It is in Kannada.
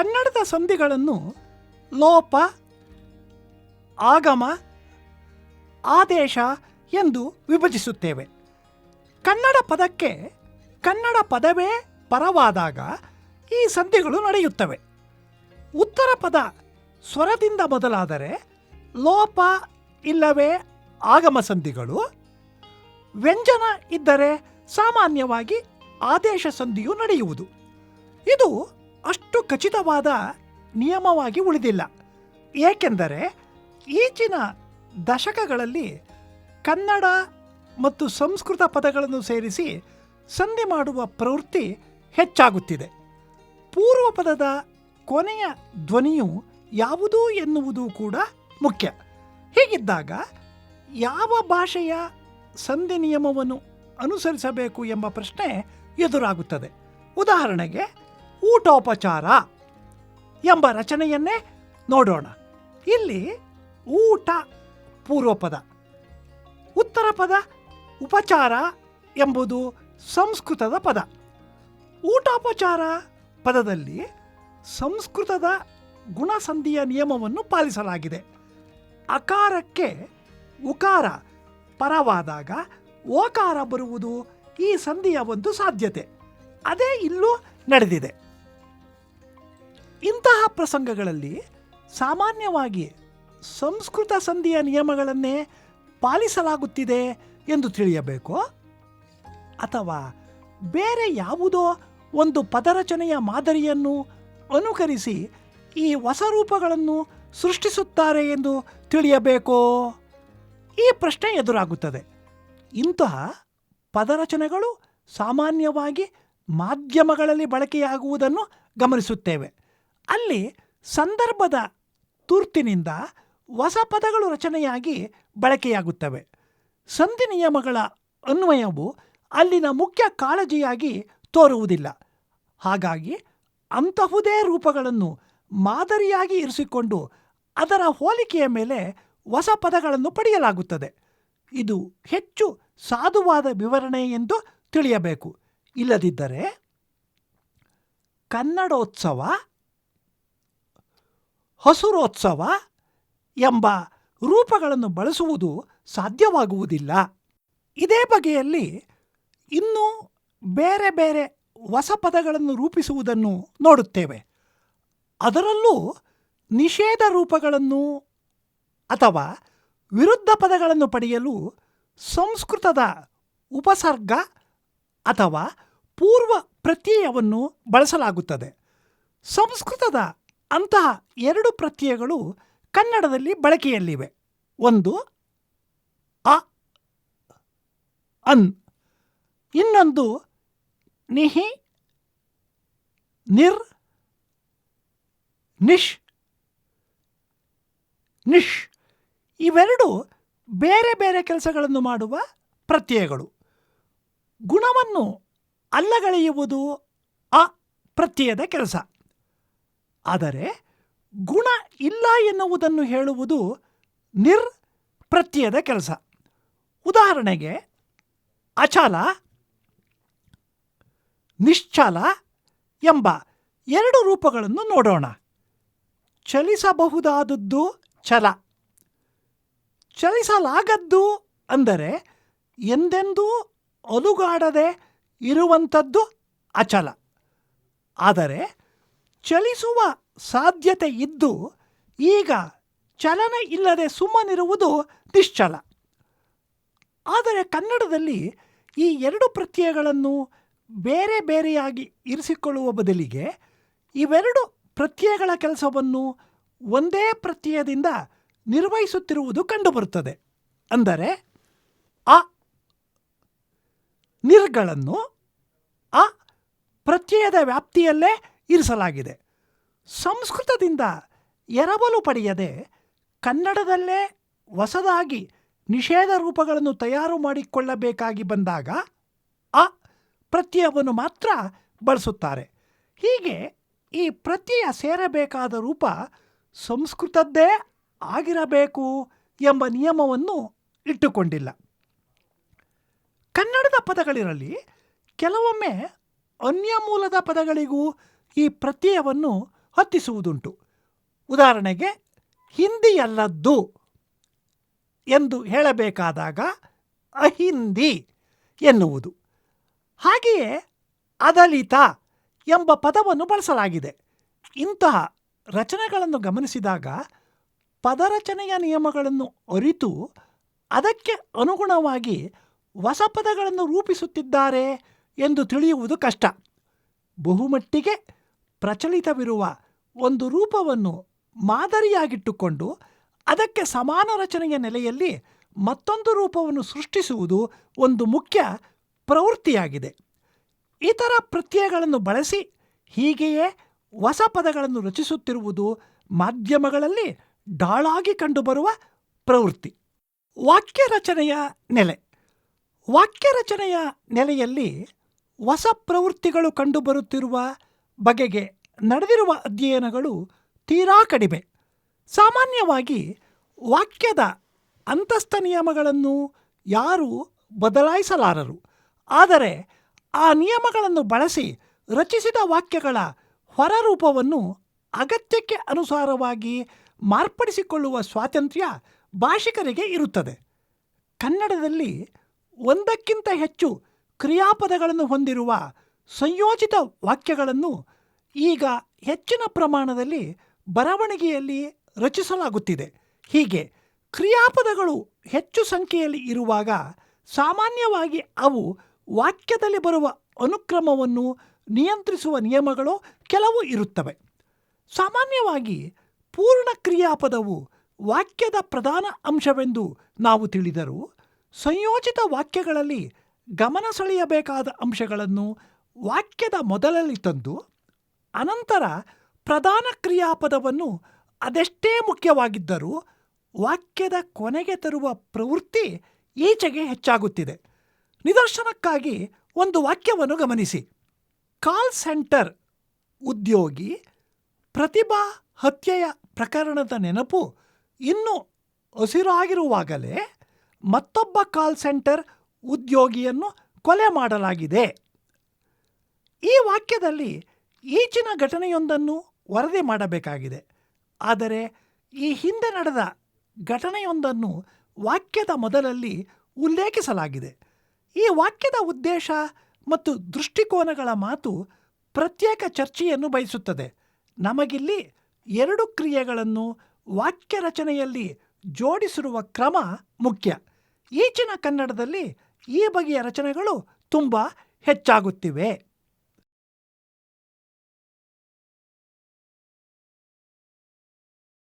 ಕನ್ನಡದ ಸಂಧಿಗಳನ್ನು ಲೋಪ, ಆಗಮ, ಆದೇಶ ಎಂದು ವಿಭಜಿಸುತ್ತೇವೆ. ಕನ್ನಡ ಪದಕ್ಕೆ ಕನ್ನಡ ಪದವೇ ಪರವಾದಾಗ ಈ ಸಂಧಿಗಳು ನಡೆಯುತ್ತವೆ. ಉತ್ತರ ಪದ ಸ್ವರದಿಂದ ಬದಲಾದರೆ ಲೋಪ ಇಲ್ಲವೇ ಆಗಮ ಸಂಧಿಗಳು, ವ್ಯಂಜನ ಇದ್ದರೆ ಸಾಮಾನ್ಯವಾಗಿ ಆದೇಶ ಸಂಧಿಯು ನಡೆಯುವುದು. ಇದು ಅಷ್ಟು ಖಚಿತವಾದ ನಿಯಮವಾಗಿ ಉಳಿದಿಲ್ಲ. ಏಕೆಂದರೆ ಈಚಿನ ದಶಕಗಳಲ್ಲಿ ಕನ್ನಡ ಮತ್ತು ಸಂಸ್ಕೃತ ಪದಗಳನ್ನು ಸೇರಿಸಿ ಸಂಧಿ ಮಾಡುವ ಪ್ರವೃತ್ತಿ ಹೆಚ್ಚಾಗುತ್ತಿದೆ. ಪೂರ್ವ ಪದದ ಕೊನೆಯ ಧ್ವನಿಯು ಯಾವುದು ಎನ್ನುವುದು ಕೂಡ ಮುಖ್ಯ. ಹೀಗಿದ್ದಾಗ ಯಾವ ಭಾಷೆಯ ಸಂಧಿ ನಿಯಮವನ್ನು ಅನುಸರಿಸಬೇಕು ಎಂಬ ಪ್ರಶ್ನೆ ಎದುರಾಗುತ್ತದೆ. ಉದಾಹರಣೆಗೆ ಊಟೋಪಚಾರ ಎಂಬ ರಚನೆಯನ್ನೇ ನೋಡೋಣ. ಇಲ್ಲಿ ಊಟ ಪೂರ್ವಪದ, ಉತ್ತರ ಪದ ಉಪಚಾರ ಎಂಬುದು ಸಂಸ್ಕೃತದ ಪದ. ಊಟೋಪಚಾರ ಪದದಲ್ಲಿ ಸಂಸ್ಕೃತದ ಗುಣಸಂಧಿಯ ನಿಯಮವನ್ನು ಪಾಲಿಸಲಾಗಿದೆ. ಅಕಾರಕ್ಕೆ ಉಕಾರ ಪರವಾದಾಗ ಓಕಾರ ಬರುವುದು ಈ ಸಂಧಿಯ ಒಂದು ಸಾಧ್ಯತೆ. ಅದೇ ಇಲ್ಲೂ ನಡೆದಿದೆ. ಇಂತಹ ಪ್ರಸಂಗಗಳಲ್ಲಿ ಸಾಮಾನ್ಯವಾಗಿ ಸಂಸ್ಕೃತ ಸಂಧಿಯ ನಿಯಮಗಳನ್ನೇ ಪಾಲಿಸಲಾಗುತ್ತಿದೆ ಎಂದು ತಿಳಿಯಬೇಕು. ಅಥವಾ ಬೇರೆ ಯಾವುದೋ ಒಂದು ಪದರಚನೆಯ ಮಾದರಿಯನ್ನು ಅನುಕರಿಸಿ ಈ ಹೊಸ ರೂಪಗಳನ್ನು ಸೃಷ್ಟಿಸುತ್ತಾರೆ ಎಂದು ತಿಳಿಯಬೇಕೋ. ಈ ಪ್ರಶ್ನೆ ಎದುರಾಗುತ್ತದೆ. ಇಂತಹ ಪದರಚನೆಗಳು ಸಾಮಾನ್ಯವಾಗಿ ಮಾಧ್ಯಮಗಳಲ್ಲಿ ಬಳಕೆಯಾಗುವುದನ್ನು ಗಮನಿಸುತ್ತೇವೆ. ಅಲ್ಲಿ ಸಂದರ್ಭದ ತುರ್ತಿನಿಂದ ಹೊಸ ಪದಗಳು ರಚನೆಯಾಗಿ ಬಳಕೆಯಾಗುತ್ತವೆ. ಸಂಧಿ ನಿಯಮಗಳ ಅನ್ವಯವು ಅಲ್ಲಿನ ಮುಖ್ಯ ಕಾಳಜಿಯಾಗಿ ತೋರುವುದಿಲ್ಲ. ಹಾಗಾಗಿ ಅಂತಹುದೇ ರೂಪಗಳನ್ನು ಮಾದರಿಯಾಗಿ ಇರಿಸಿಕೊಂಡು ಅದರ ಹೋಲಿಕೆಯ ಮೇಲೆ ಹೊಸ ಪದಗಳನ್ನು ಪಡೆಯಲಾಗುತ್ತದೆ. ಇದು ಹೆಚ್ಚು ಸಾಧುವಾದ ವಿವರಣೆ ಎಂದು ತಿಳಿಯಬೇಕು. ಇಲ್ಲದಿದ್ದರೆ ಕನ್ನಡೋತ್ಸವ ಹಸುರೋತ್ಸವ ಎಂಬ ರೂಪಗಳನ್ನು ಬಳಸುವುದು ಸಾಧ್ಯವಾಗುವುದಿಲ್ಲ. ಇದೇ ಬಗೆಯಲ್ಲಿ ಇನ್ನೂ ಬೇರೆ ಬೇರೆ ಹೊಸ ಪದಗಳನ್ನು ರೂಪಿಸುವುದನ್ನು ನೋಡುತ್ತೇವೆ. ಅದರಲ್ಲೂ ನಿಷೇಧ ರೂಪಗಳನ್ನು ಅಥವಾ ವಿರುದ್ಧ ಪದಗಳನ್ನು ಪಡೆಯಲು ಸಂಸ್ಕೃತದ ಉಪಸರ್ಗ ಅಥವಾ ಪೂರ್ವ ಪ್ರತ್ಯಯವನ್ನು ಬಳಸಲಾಗುತ್ತದೆ. ಸಂಸ್ಕೃತದ ಅಂತಹ ಎರಡು ಪ್ರತ್ಯಯಗಳು ಕನ್ನಡದಲ್ಲಿ ಬಳಕೆಯಲ್ಲಿವೆ. ಒಂದು, ಅ, ಅನ್. ಇನ್ನೊಂದು, ನಿಹಿ, ನಿರ್, ನಿಶ್ ನಿಶ್. ಇವೆರಡು ಬೇರೆ ಬೇರೆ ಕೆಲಸಗಳನ್ನು ಮಾಡುವ ಪ್ರತ್ಯಯಗಳು. ಗುಣವನ್ನು ಅಲ್ಲಗಳೆಯುವುದು ಅ ಪ್ರತ್ಯಯದ ಕೆಲಸ. ಆದರೆ ಗುಣ ಇಲ್ಲ ಎನ್ನುವುದನ್ನು ಹೇಳುವುದು ನಿರ್ ಪ್ರತ್ಯಯದ ಕೆಲಸ. ಉದಾಹರಣೆಗೆ, ಅಚಲ, ನಿಶ್ಚಲ ಎಂಬ ಎರಡು ರೂಪಗಳನ್ನು ನೋಡೋಣ. ಚಲಿಸಬಹುದಾದದ್ದು ಛಲ. ಚಲಿಸಲಾಗದ್ದು ಅಂದರೆ ಎಂದೆಂದೂ ಅಲುಗಾಡದೆ ಇರುವಂಥದ್ದು ಅಚಲ. ಆದರೆ ಚಲಿಸುವ ಸಾಧ್ಯತೆ ಇದ್ದು ಈಗ ಚಲನ ಇಲ್ಲದೆ ಸುಮ್ಮನಿರುವುದು ನಿಶ್ಚಲ. ಆದರೆ ಕನ್ನಡದಲ್ಲಿ ಈ ಎರಡು ಪ್ರತ್ಯಯಗಳನ್ನು ಬೇರೆ ಬೇರೆಯಾಗಿ ಇರಿಸಿಕೊಳ್ಳುವ ಬದಲಿಗೆ ಇವೆರಡು ಪ್ರತ್ಯಯಗಳ ಕೆಲಸವನ್ನು ಒಂದೇ ಪ್ರತ್ಯಯದಿಂದ ನಿರ್ವಹಿಸುತ್ತಿರುವುದು ಕಂಡುಬರುತ್ತದೆ. ಅಂದರೆ ಅ ನಿರ್ಗಳನ್ನು ಅ ಪ್ರತ್ಯಯದ ವ್ಯಾಪ್ತಿಯಲ್ಲೇ ಇರಿಸಲಾಗಿದೆ. ಸಂಸ್ಕೃತದಿಂದ ಎರವಲು ಪಡೆಯದೆ ಕನ್ನಡದಲ್ಲೇ ಹೊಸದಾಗಿ ನಿಷೇಧ ರೂಪಗಳನ್ನು ತಯಾರು ಮಾಡಿಕೊಳ್ಳಬೇಕಾಗಿ ಬಂದಾಗ ಅ ಪ್ರತ್ಯಯವನ್ನು ಮಾತ್ರ ಬಳಸುತ್ತಾರೆ. ಹೀಗೆ ಈ ಪ್ರತ್ಯಯ ಸೇರಬೇಕಾದ ರೂಪ ಸಂಸ್ಕೃತದ್ದೇ ಆಗಿರಬೇಕು ಎಂಬ ನಿಯಮವನ್ನು ಇಟ್ಟುಕೊಂಡಿಲ್ಲ. ಕನ್ನಡದ ಪದಗಳಿರಲಿ, ಕೆಲವೊಮ್ಮೆ ಅನ್ಯ ಮೂಲದ ಪದಗಳಿಗೂ ಈ ಪ್ರತ್ಯಯವನ್ನು ಹತ್ತಿಸುವುದುಂಟು. ಉದಾಹರಣೆಗೆ, ಹಿಂದಿಯಲ್ಲದ್ದು ಎಂದು ಹೇಳಬೇಕಾದಾಗ ಅಹಿಂದಿ ಎನ್ನುವುದು. ಹಾಗೆಯೇ ಅದಲಿತ ಎಂಬ ಪದವನ್ನು ಬಳಸಲಾಗಿದೆ. ಇಂತಹ ರಚನೆಗಳನ್ನು ಗಮನಿಸಿದಾಗ ಪದರಚನೆಯ ನಿಯಮಗಳನ್ನು ಅರಿತು ಅದಕ್ಕೆ ಅನುಗುಣವಾಗಿ ಹೊಸ ಪದಗಳನ್ನು ರೂಪಿಸುತ್ತಿದ್ದಾರೆ ಎಂದು ತಿಳಿಯುವುದು ಕಷ್ಟ. ಬಹುಮಟ್ಟಿಗೆ ಪ್ರಚಲಿತವಿರುವ ಒಂದು ರೂಪವನ್ನು ಮಾದರಿಯಾಗಿಟ್ಟುಕೊಂಡು ಅದಕ್ಕೆ ಸಮಾನ ರಚನೆಯ ನೆಲೆಯಲ್ಲಿ ಮತ್ತೊಂದು ರೂಪವನ್ನು ಸೃಷ್ಟಿಸುವುದು ಒಂದು ಮುಖ್ಯ ಪ್ರವೃತ್ತಿಯಾಗಿದೆ. ಇತರ ಪ್ರತ್ಯಯಗಳನ್ನು ಬಳಸಿ ಹೀಗೆಯೇ ಹೊಸ ಪದಗಳನ್ನು ರಚಿಸುತ್ತಿರುವುದು ಮಾಧ್ಯಮಗಳಲ್ಲಿ ಡಾಳಾಗಿ ಕಂಡುಬರುವ ಪ್ರವೃತ್ತಿ. ವಾಕ್ಯ ರಚನೆಯ ನೆಲೆ. ವಾಕ್ಯ ರಚನೆಯ ನೆಲೆಯಲ್ಲಿ ಹೊಸ ಪ್ರವೃತ್ತಿಗಳು ಕಂಡುಬರುತ್ತಿರುವ ಬಗೆಗೆ ನಡೆದಿರುವ ಅಧ್ಯಯನಗಳು ತೀರಾ ಕಡಿಮೆ. ಸಾಮಾನ್ಯವಾಗಿ ವಾಕ್ಯದ ಅಂತಸ್ಥ ನಿಯಮಗಳನ್ನು ಯಾರೂ ಬದಲಾಯಿಸಲಾರರು. ಆದರೆ ಆ ನಿಯಮಗಳನ್ನು ಬಳಸಿ ರಚಿಸಿದ ವಾಕ್ಯಗಳ ಹೊರರೂಪವನ್ನು ಅಗತ್ಯಕ್ಕೆ ಅನುಸಾರವಾಗಿ ಮಾರ್ಪಡಿಸಿಕೊಳ್ಳುವ ಸ್ವಾತಂತ್ರ್ಯ ಭಾಷಿಕರಿಗೆ ಇರುತ್ತದೆ. ಕನ್ನಡದಲ್ಲಿ ಒಂದಕ್ಕಿಂತ ಹೆಚ್ಚು ಕ್ರಿಯಾಪದಗಳನ್ನು ಹೊಂದಿರುವ ಸಂಯೋಜಿತ ವಾಕ್ಯಗಳನ್ನು ಈಗ ಹೆಚ್ಚಿನ ಪ್ರಮಾಣದಲ್ಲಿ ಬರವಣಿಗೆಯಲ್ಲಿ ರಚಿಸಲಾಗುತ್ತಿದೆ. ಹೀಗೆ ಕ್ರಿಯಾಪದಗಳು ಹೆಚ್ಚು ಸಂಖ್ಯೆಯಲ್ಲಿ ಇರುವಾಗ ಸಾಮಾನ್ಯವಾಗಿ ಅವು ವಾಕ್ಯದಲ್ಲಿ ಬರುವ ಅನುಕ್ರಮವನ್ನು ನಿಯಂತ್ರಿಸುವ ನಿಯಮಗಳು ಕೆಲವು ಇರುತ್ತವೆ. ಸಾಮಾನ್ಯವಾಗಿ ಪೂರ್ಣ ಕ್ರಿಯಾಪದವು ವಾಕ್ಯದ ಪ್ರಧಾನ ಅಂಶವೆಂದು ನಾವು ತಿಳಿದರೂ ಸಂಯೋಜಿತ ವಾಕ್ಯಗಳಲ್ಲಿ ಗಮನ ಸೆಳೆಯಬೇಕಾದ ಅಂಶಗಳನ್ನು ವಾಕ್ಯದ ಮೊದಲಲ್ಲಿ ತಂದು ಅನಂತರ ಪ್ರಧಾನ ಕ್ರಿಯಾಪದವನ್ನು ಅದೆಷ್ಟೇ ಮುಖ್ಯವಾಗಿದ್ದರೂ ವಾಕ್ಯದ ಕೊನೆಗೆ ತರುವ ಪ್ರವೃತ್ತಿ ಈಚೆಗೆ ಹೆಚ್ಚಾಗುತ್ತಿದೆ. ನಿದರ್ಶನಕ್ಕಾಗಿ ಒಂದು ವಾಕ್ಯವನ್ನು ಗಮನಿಸಿ. ಕಾಲ್ ಸೆಂಟರ್ ಉದ್ಯೋಗಿ ಪ್ರತಿಭಾ ಹತ್ಯೆಯ ಪ್ರಕರಣದ ನೆನಪು ಇನ್ನೂ ಹಸಿರಾಗಿರುವಾಗಲೇ ಮತ್ತೊಬ್ಬ ಕಾಲ್ ಸೆಂಟರ್ ಉದ್ಯೋಗಿಯನ್ನು ಕೊಲೆ ಮಾಡಲಾಗಿದೆ. ಈ ವಾಕ್ಯದಲ್ಲಿ ಈಚಿನ ಘಟನೆಯೊಂದನ್ನು ವರದಿ ಮಾಡಬೇಕಾಗಿದೆ. ಆದರೆ ಈ ಹಿಂದೆ ನಡೆದ ಘಟನೆಯೊಂದನ್ನು ವಾಕ್ಯದ ಮೊದಲಲ್ಲಿ ಉಲ್ಲೇಖಿಸಲಾಗಿದೆ. ಈ ವಾಕ್ಯದ ಉದ್ದೇಶ ಮತ್ತು ದೃಷ್ಟಿಕೋನಗಳ ಮಾತು ಪ್ರತ್ಯೇಕ ಚರ್ಚೆಯನ್ನು ಬಯಸುತ್ತದೆ. ನಮಗಿಲ್ಲಿ ಎರಡು ಕ್ರಿಯೆಗಳನ್ನು ವಾಕ್ಯ ರಚನೆಯಲ್ಲಿ ಜೋಡಿಸಿರುವ ಕ್ರಮ ಮುಖ್ಯ. ಈಚಿನ ಕನ್ನಡದಲ್ಲಿ ಈ ಬಗೆಯ ರಚನೆಗಳು ತುಂಬ ಹೆಚ್ಚಾಗುತ್ತಿವೆ.